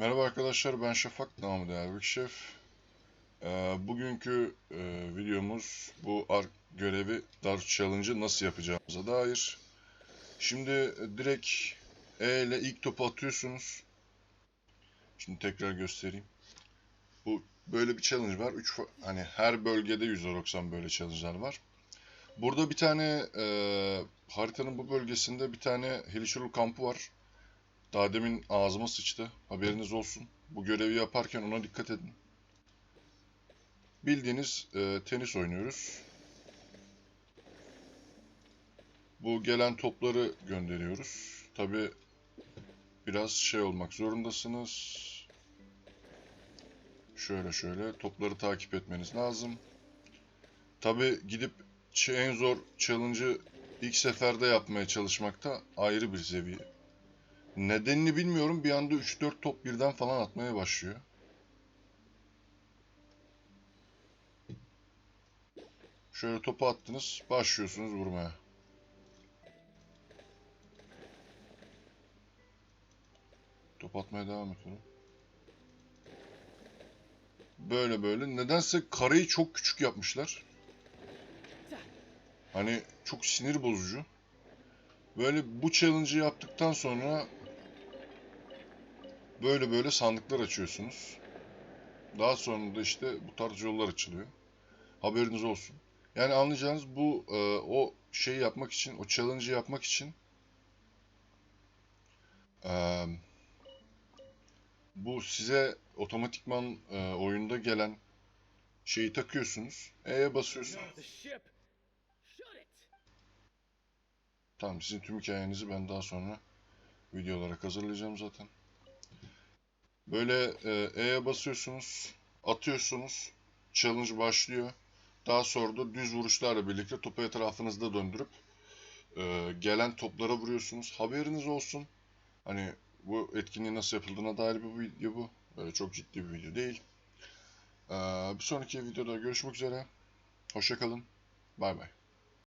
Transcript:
Merhaba arkadaşlar ben Şafak namı değerli Şef. Ee, bugünkü e, videomuz bu ark görevi Dark Challenge'ı nasıl yapacağımıza dair. Şimdi direkt E ile ilk topu atıyorsunuz. Şimdi tekrar göstereyim. Bu böyle bir challenge var. Üç, hani her bölgede %90 böyle challenge'lar var. Burada bir tane e, haritanın bu bölgesinde bir tane Helishurul kampı var. Daha demin ağzıma sıçtı. Haberiniz olsun. Bu görevi yaparken ona dikkat edin. Bildiğiniz e, tenis oynuyoruz. Bu gelen topları gönderiyoruz. Tabi biraz şey olmak zorundasınız. Şöyle şöyle topları takip etmeniz lazım. Tabi gidip en zor challenge'ı ilk seferde yapmaya çalışmakta ayrı bir seviye. Nedenini bilmiyorum. Bir anda 3-4 top birden falan atmaya başlıyor. Şöyle topu attınız. Başlıyorsunuz vurmaya. Top atmaya devam ediyorum. Böyle böyle. Nedense kareyi çok küçük yapmışlar. Hani çok sinir bozucu. Böyle bu challenge'ı yaptıktan sonra böyle böyle sandıklar açıyorsunuz. Daha sonra da işte bu tarz yollar açılıyor. Haberiniz olsun. Yani anlayacağınız bu e, o şeyi yapmak için, o challenge'ı yapmak için e, bu size otomatikman e, oyunda gelen şeyi takıyorsunuz. E'ye basıyorsunuz. Tamam sizin tüm hikayenizi ben daha sonra video olarak hazırlayacağım zaten. Böyle e, E'ye basıyorsunuz, atıyorsunuz, challenge başlıyor. Daha sonra da düz vuruşlarla birlikte topu etrafınızda döndürüp e, gelen toplara vuruyorsunuz. Haberiniz olsun. Hani bu etkinliğin nasıl yapıldığına dair bir video bu. Böyle çok ciddi bir video değil. E, bir sonraki videoda görüşmek üzere. Hoşçakalın. Bay bay.